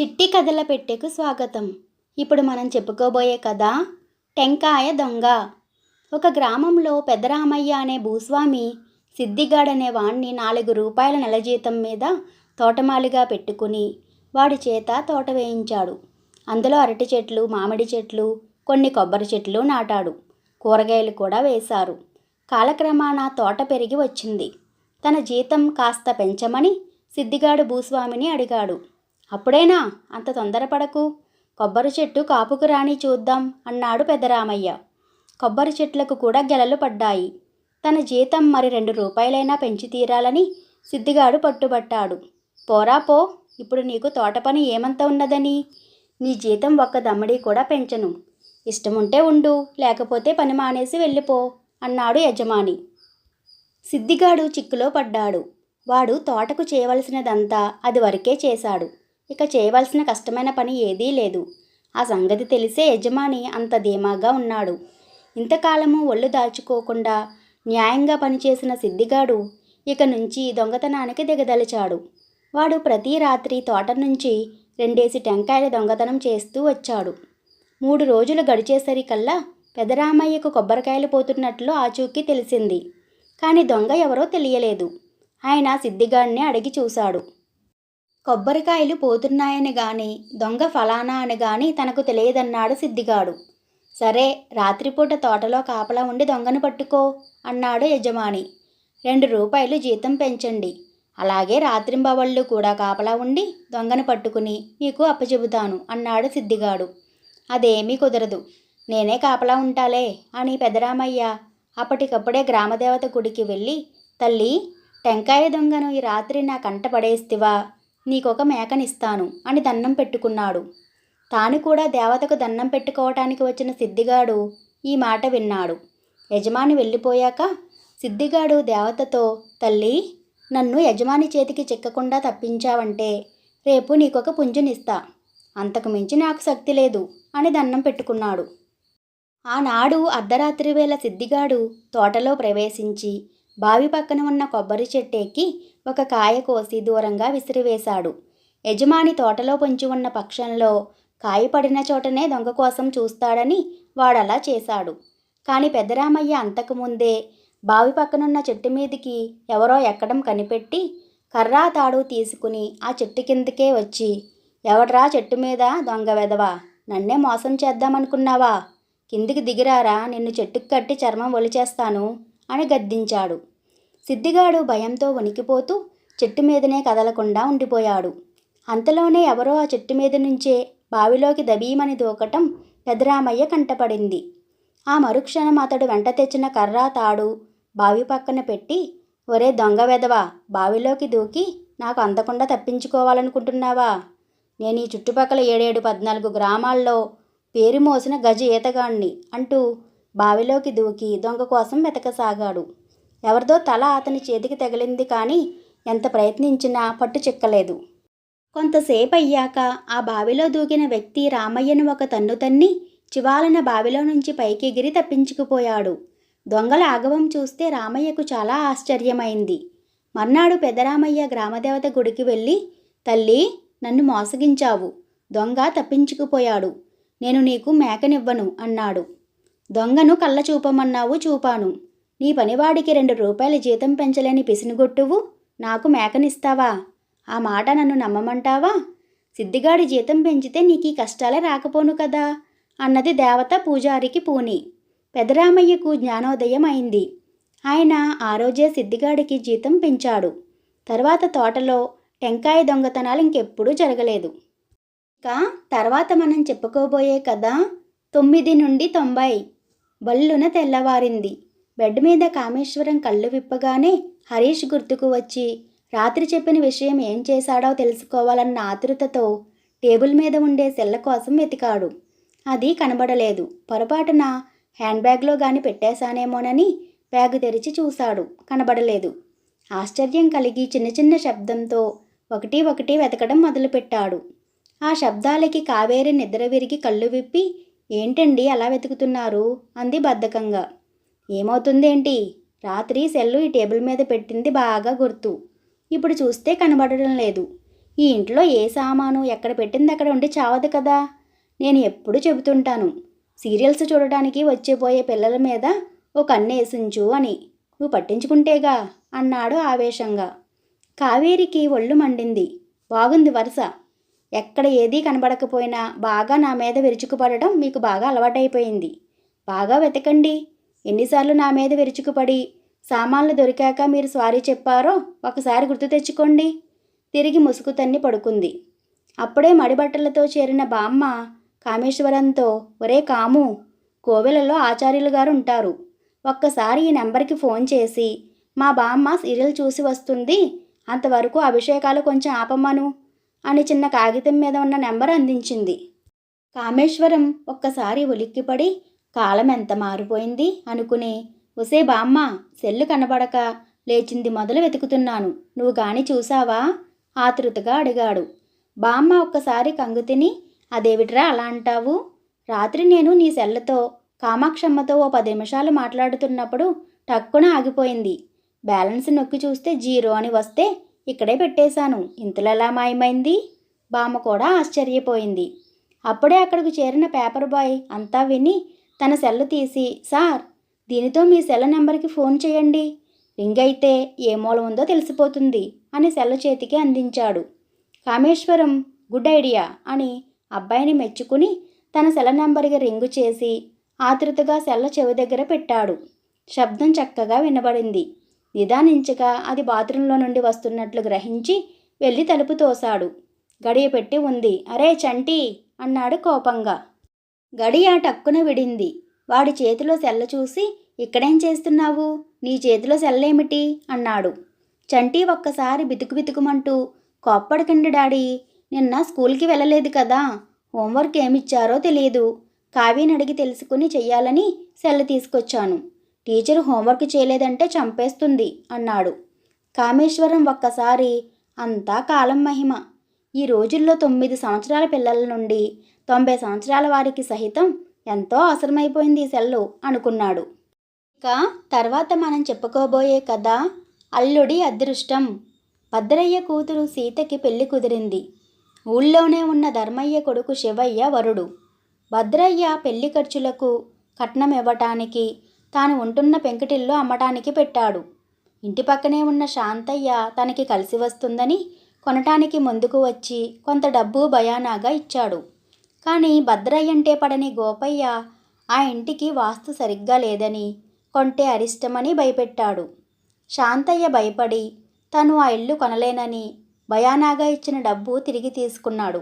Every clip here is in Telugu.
చిట్టి కథల పెట్టెకు స్వాగతం. ఇప్పుడు మనం చెప్పుకోబోయే కథ టెంకాయ దొంగ. ఒక గ్రామంలో పెద్దరామయ్య అనే భూస్వామి సిద్ధిగాడ్ అనే వాణ్ణి నాలుగు రూపాయల నెల జీతం మీద తోటమాలిగా పెట్టుకుని వాడి చేత తోట వేయించాడు. అందులో అరటి చెట్లు మామిడి చెట్లు కొన్ని కొబ్బరి చెట్లు నాటాడు. కూరగాయలు కూడా వేశారు. కాలక్రమాన తోట పెరిగి వచ్చింది. తన జీతం కాస్త పెంచమని సిద్ధిగాడు భూస్వామిని అడిగాడు. అప్పుడేనా? అంత తొందరపడకు. కొబ్బరి చెట్టు కాపుకు రాని చూద్దాం అన్నాడు పెద్దరామయ్య. కొబ్బరి చెట్లకు కూడా గెలలు పడ్డాయి. తన జీతం మరి రెండు రూపాయలైనా పెంచి తీరాలని సిద్ధిగాడు పట్టుబట్టాడు. పోరా పో ఇప్పుడు నీకు తోట పని ఏమంత ఉన్నదని? నీ జీతం ఒక్క దమ్మడి కూడా పెంచను. ఇష్టముంటే ఉండు లేకపోతే పని మానేసి వెళ్ళిపో అన్నాడు యజమాని. సిద్ధిగాడు చిక్కులో పడ్డాడు. వాడు తోటకు చేయవలసినదంతా అది వరకే చేశాడు. ఇక చేయవలసిన కష్టమైన పని ఏదీ లేదు. ఆ సంగతి తెలిసే యజమాని అంత ధీమాగా ఉన్నాడు. ఇంతకాలము ఒళ్ళు దాచుకోకుండా న్యాయంగా పనిచేసిన సిద్ధిగాడు ఇక నుంచి దొంగతనానికి దిగదలిచాడు. వాడు ప్రతి రాత్రి తోట నుంచి రెండేసి టెంకాయల దొంగతనం చేస్తూ వచ్చాడు. మూడు రోజులు గడిచేసరికల్లా పెదరామయ్యకు కొబ్బరికాయలు పోతున్నట్లు ఆచూకీ తెలిసింది. కానీ దొంగ ఎవరో తెలియలేదు. ఆయన సిద్ధిగాడిని అడిగి చూశాడు. కొబ్బరికాయలు పోతున్నాయని గాని దొంగ ఫలానా అని గాని తనకు తెలియదన్నాడు సిద్ధిగాడు. సరే రాత్రిపూట తోటలో కాపలా ఉండి దొంగను పట్టుకో అన్నాడు యజమాని. రెండు రూపాయలు జీతం పెంచండి. అలాగే రాత్రింబవళ్ళు కూడా కాపలా ఉండి దొంగను పట్టుకుని మీకు అప్పచెబుతాను అన్నాడు సిద్ధిగాడు. అదేమీ కుదరదు. నేనే కాపలా ఉంటాలే అని పెదరామయ్య అప్పటికప్పుడే గ్రామదేవత గుడికి వెళ్ళి తల్లి టెంకాయ దొంగను ఈ రాత్రి నా కంట పడేస్తివా? నీకొక మేకనిస్తాను అని దండం పెట్టుకున్నాడు. తాను కూడా దేవతకు దన్నం పెట్టుకోవటానికి వచ్చిన సిద్ధిగాడు ఈ మాట విన్నాడు. యజమాని వెళ్ళిపోయాక సిద్ధిగాడు దేవతతో తల్లి నన్ను యజమాని చేతికి చిక్కకుండా తప్పించావంటే రేపు నీకొక పుంజునిస్తా. అంతకు మించి నాకు శక్తి లేదు అని దండం పెట్టుకున్నాడు. ఆనాడు అర్ధరాత్రి వేళ సిద్ధిగాడు తోటలో ప్రవేశించి బావి పక్కన ఉన్న కొబ్బరి చెట్టు ఎక్కి ఒక కాయ కోసి దూరంగా విసిరివేశాడు. యజమాని తోటలో పొంచి ఉన్న పక్షంలో కాయ పడిన చోటనే దొంగ కోసం చూస్తాడని వాడలా చేశాడు. కానీ పెద్దరామయ్య అంతకుముందే బావి పక్కనున్న చెట్టు మీదికి ఎవరో ఎక్కడం కనిపెట్టి కర్రా తాడు తీసుకుని ఆ చెట్టు కిందకే వచ్చి ఎవడ్రా చెట్టు మీద దొంగ వెదవా నన్నే మోసం చేద్దామనుకున్నావా? కిందికి దిగిరారా? నిన్ను చెట్టుకు కట్టి చర్మం ఒలిచేస్తాను అని గద్దించాడు. సిద్ధిగాడు భయంతో వణికిపోతూ చెట్టు మీదనే కదలకుండా ఉండిపోయాడు. అంతలోనే ఎవరో ఆ చెట్టు మీద నుంచే బావిలోకి దబీమని దూకటం పెదరామయ్య కంటపడింది. ఆ మరుక్షణం అతడు వెంట తెచ్చిన కర్రా తాడు బావి పక్కన పెట్టి ఒరే దొంగ వెదవా బావిలోకి దూకి నాకు అందకుండా తప్పించుకోవాలనుకుంటున్నావా? నేను ఈ చుట్టుపక్కల ఏడేడు పద్నాలుగు గ్రామాల్లో పేరు మోసిన గజ ఈతగాణ్ణి అంటూ బావిలోకి దూకి దొంగ కోసం వెతకసాగాడు. ఎవరిదో తల అతని చేతికి తగిలింది కానీ ఎంత ప్రయత్నించినా పట్టు చిక్కలేదు. కొంతసేపు అయ్యాక ఆ బావిలో దూకిన వ్యక్తి రామయ్యను ఒక తన్ను తన్ని చివాలన బావిలో నుంచి పైకి ఎగిరి తప్పించుకుపోయాడు. దొంగల ఆగవం చూస్తే రామయ్యకు చాలా ఆశ్చర్యమైంది. మర్నాడు పెదరామయ్య గ్రామదేవత గుడికి వెళ్ళి తల్లి నన్ను మోసగించావు. దొంగ తప్పించుకుపోయాడు. నేను నీకు మేకనివ్వను అన్నాడు. దొంగను కళ్ళ చూపమన్నావు చూపాను. నీ పనివాడికి రెండు రూపాయల జీతం పెంచలేని పిసినిగొట్టువు నాకు మేకనిస్తావా? ఆ మాట నన్ను నమ్మమంటావా? సిద్ధిగాడి జీతం పెంచితే నీకు ఈ కష్టాలే రాకపోను కదా? అన్నది దేవత పూజారికి పూని. పెదరామయ్యకు జ్ఞానోదయం అయింది. ఆయన ఆ రోజే సిద్ధిగాడికి జీతం పెంచాడు. తర్వాత తోటలో టెంకాయ దొంగతనాలు ఇంకెప్పుడూ జరగలేదు. ఇంకా తర్వాత మనం చెప్పుకోబోయే కథ తొమ్మిది నుండి తొంభై. బల్లున తెల్లవారింది. బెడ్ మీద కామేశ్వరం కళ్ళు విప్పగానే హరీష్ గుర్తుకు వచ్చి రాత్రి చెప్పిన విషయం ఏం చేశాడో తెలుసుకోవాలన్న ఆతృతతో టేబుల్ మీద ఉండే సెల్ల కోసం వెతికాడు. అది కనబడలేదు. పొరపాటున హ్యాండ్ బ్యాగ్లో గాని పెట్టేశానేమోనని బ్యాగ్ తెరిచి చూశాడు. కనబడలేదు. ఆశ్చర్యం కలిగి చిన్న చిన్న శబ్దంతో ఒకటి ఒకటి వెతకడం మొదలుపెట్టాడు. ఆ శబ్దాలకి కావేరి నిద్ర విరిగి కళ్ళు విప్పి ఏంటండి అలా వెతుకుతున్నారు? అంది బద్ధకంగా. ఏమవుతుందేంటి? రాత్రి సెల్లు ఈ టేబుల్ మీద పెట్టింది బాగా గుర్తు. ఇప్పుడు చూస్తే కనబడడం లేదు. ఈ ఇంట్లో ఏ సామాను ఎక్కడ పెట్టింది అక్కడ ఉండి చావదు కదా? నేను ఎప్పుడు చెబుతుంటాను. సీరియల్స్ చూడటానికి వచ్చేపోయే పిల్లల మీద ఓ కన్ను అని. నువ్వు పట్టించుకుంటేగా? అన్నాడు ఆవేశంగా. కావేరికి ఒళ్ళు మండింది. బాగుంది వరుస. ఎక్కడ ఏదీ కనబడకపోయినా బాగా నా మీద విరుచుకుపడటం మీకు బాగా అలవాటైపోయింది. బాగా వెతకండి. ఎన్నిసార్లు నా మీద విరుచుకుపడి సామాన్లు దొరికాక మీరు సారీ చెప్పారో ఒకసారి గుర్తు తెచ్చుకోండి. తిరిగి ముసుగు తన్ని పడుకుంది. అప్పుడే మడిబట్టలతో చేరిన బామ్మ కామేశ్వరంతో ఒరే కాము కోవెలలో ఆచార్యులు గారు ఉంటారు. ఒక్కసారి ఈ నెంబర్కి ఫోన్ చేసి మా బామ్మ సీరియల్ చూసి వస్తుంది. అంతవరకు అభిషేకాలు కొంచెం ఆపమ్మను అని చిన్న కాగితం మీద ఉన్న నెంబర్ అందించింది. కామేశ్వరం ఒక్కసారి ఉలిక్కిపడి కాలం ఎంత మారిపోయింది అనుకుని ఒసే బామ్మ సెల్లు కనబడక లేచింది మొదలు వెతుకుతున్నాను. నువ్వు గాని చూసావా? ఆతృతగా అడిగాడు. బామ్మ ఒక్కసారి కంగు తిని అదేవిట్రా అలా అంటావు? రాత్రి నేను నీ సెల్లతో కామాక్షమ్మతో ఓ పది నిమిషాలు మాట్లాడుతున్నప్పుడు టక్కున ఆగిపోయింది. బ్యాలెన్స్ నొక్కి చూస్తే జీరో అని వస్తే ఇక్కడే పెట్టేశాను. ఇంతలో ఎలా మాయమైంది? బామ్మ కూడా ఆశ్చర్యపోయింది. అప్పుడే అక్కడికి చేరిన పేపర్ బాయ్ అంతా విని తన సెల్ తీసి సార్ దీనితో మీ సెల్ నెంబర్కి ఫోన్ చేయండి. రింగ్ అయితే ఏ మూల ఉందో తెలిసిపోతుంది అని సెల్ చేతికి అందించాడు. కామేశ్వరం గుడ్ ఐడియా అని అబ్బాయిని మెచ్చుకుని తన సెల్ నెంబర్కి రింగు చేసి ఆతృతగా సెల్ల చెవి దగ్గర పెట్టాడు. శబ్దం చక్కగా వినబడింది. నిదానించగా అది బాత్రూంలో నుండి వస్తున్నట్లు గ్రహించి వెళ్ళి తలుపు తోశాడు. గడియ పెట్టి ఉంది. అరే చంటి అన్నాడు కోపంగా. గడియ టక్కున విడింది. వాడి చేతిలో సెల్ల చూసి ఇక్కడేం చేస్తున్నావు? నీ చేతిలో సెల్లేమిటి? అన్నాడు. చంటి ఒక్కసారి బితుకు బితుకుమంటూ కోప్పడకండి డాడీ నిన్న స్కూల్కి వెళ్ళలేదు కదా హోంవర్క్ ఏమిచ్చారో తెలియదు కావ్యని అడిగి తెలుసుకుని చెయ్యాలని సెల్ల తీసుకొచ్చాను. టీచర్ హోంవర్క్ చేయలేదంటే చంపేస్తుంది అన్నాడు. కామేశ్వరం ఒక్కసారి అంతా కాలం మహిమ. ఈ రోజుల్లో తొమ్మిది సంవత్సరాల పిల్లల నుండి తొంభై సంవత్సరాల వారికి సహితం ఎంతో అవసరమైపోయింది ఈ సెల్లు అనుకున్నాడు. ఇక తర్వాత మనం చెప్పుకోబోయే కథ అల్లుడి అదృష్టం. భద్రయ్య కూతురు సీతకి పెళ్ళి కుదిరింది. ఊళ్ళోనే ఉన్న ధర్మయ్య కొడుకు శివయ్య వరుడు. భద్రయ్య పెళ్ళి ఖర్చులకు కట్నం ఇవ్వటానికి తాను ఉంటున్న పెంకుటిల్లు అమ్మటానికి పెట్టాడు. ఇంటి పక్కనే ఉన్న శాంతయ్య తనకి కలిసి వస్తుందని కొనటానికి ముందుకు వచ్చి కొంత డబ్బు భయానాగా ఇచ్చాడు. కానీ భద్రయ్యంటే పడని గోపయ్య ఆ ఇంటికి వాస్తు సరిగ్గా లేదని కొంటే అరిష్టమని భయపెట్టాడు. శాంతయ్య భయపడి తను ఆ ఇల్లు కొనలేనని భయానాగా ఇచ్చిన డబ్బు తిరిగి తీసుకున్నాడు.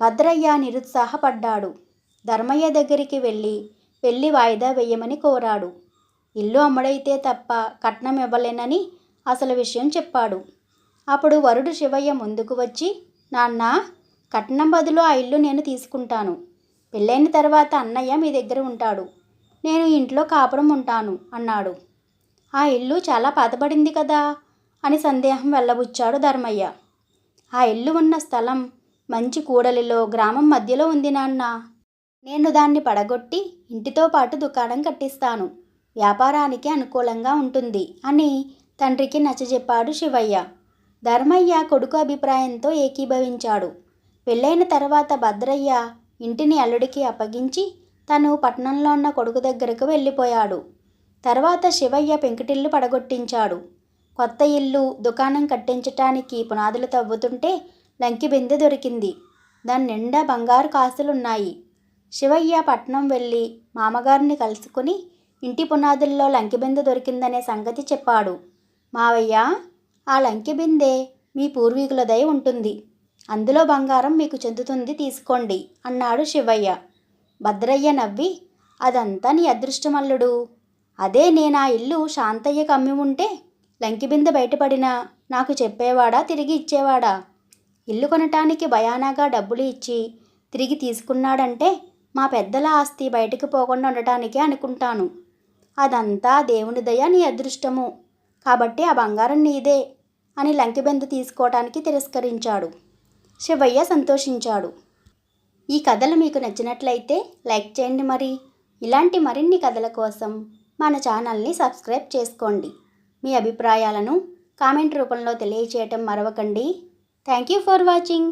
భద్రయ్య నిరుత్సాహపడ్డాడు. ధర్మయ్య దగ్గరికి వెళ్ళి పెళ్ళి వాయిదా వేయమని కోరాడు. ఇల్లు అమ్ముడైతే తప్ప కట్నం ఇవ్వలేనని అసలు విషయం చెప్పాడు. అప్పుడు వరుడు శివయ్య ముందుకు వచ్చి నాన్న కట్నం బదులు ఆ ఇల్లు నేను తీసుకుంటాను. పెళ్ళైన తర్వాత అన్నయ్య మీ దగ్గర ఉంటాడు. నేను ఇంట్లో కాపురం ఉంటాను అన్నాడు. ఆ ఇల్లు చాలా పాతబడింది కదా అని సందేహం వెళ్ళబుచ్చాడు ధర్మయ్య. ఆ ఇల్లు ఉన్న స్థలం మంచి కూడలిలో గ్రామం మధ్యలో ఉంది నాన్న. నేను దాన్ని పడగొట్టి ఇంటితో పాటు దుకాణం కట్టిస్తాను. వ్యాపారానికి అనుకూలంగా ఉంటుంది అని తండ్రికి నచ్చజెప్పాడు శివయ్య. ధర్మయ్య కొడుకు అభిప్రాయంతో ఏకీభవించాడు. పెళ్ళైన తర్వాత భద్రయ్య ఇంటిని అల్లుడికి అప్పగించి తను పట్నంలో ఉన్న కొడుకు దగ్గరకు వెళ్ళిపోయాడు. తర్వాత శివయ్య పెంకుటిల్లు పడగొట్టించాడు. కొత్త ఇల్లు దుకాణం కట్టించటానికి పునాదులు తవ్వుతుంటే లంకి బిందె దొరికింది. దాని నిండా బంగారు కాసులున్నాయి. శివయ్య పట్నం వెళ్ళి మామగారిని కలుసుకుని ఇంటి పునాదుల్లో లంకిబిందె దొరికిందనే సంగతి చెప్పాడు. మావయ్య ఆ లంకి బిందె మీ పూర్వీకులదై ఉంటుంది. అందులో బంగారం మీకు చెందుతుంది తీసుకోండి అన్నాడు శివయ్య. భద్రయ్య నవ్వి అదంతా నీ అదృష్టమల్లుడు. అదే నేను ఆ ఇల్లు శాంతయ్య కమ్మి ఉంటే లంకి బిందె బయటపడినా నాకు చెప్పేవాడా తిరిగి ఇచ్చేవాడా? ఇల్లు కొనటానికి భయానాగా డబ్బులు ఇచ్చి తిరిగి తీసుకున్నాడంటే మా పెద్దల ఆస్తి బయటకు పోకుండా ఉండటానికే అనుకుంటాను. అదంతా దేవుని దయ నీ అదృష్టము. కాబట్టి ఆ బంగారం నీదే అని లంకిబెందు తీసుకోవటానికి తిరస్కరించాడు. శివయ్య సంతోషించాడు. ఈ కథలు మీకు నచ్చినట్లయితే లైక్ చేయండి మరి. ఇలాంటి మరిన్ని కథల కోసం మన ఛానల్ని సబ్స్క్రైబ్ చేసుకోండి. మీ అభిప్రాయాలను కామెంట్ రూపంలో తెలియచేయటం మరవకండి. Thank you for watching.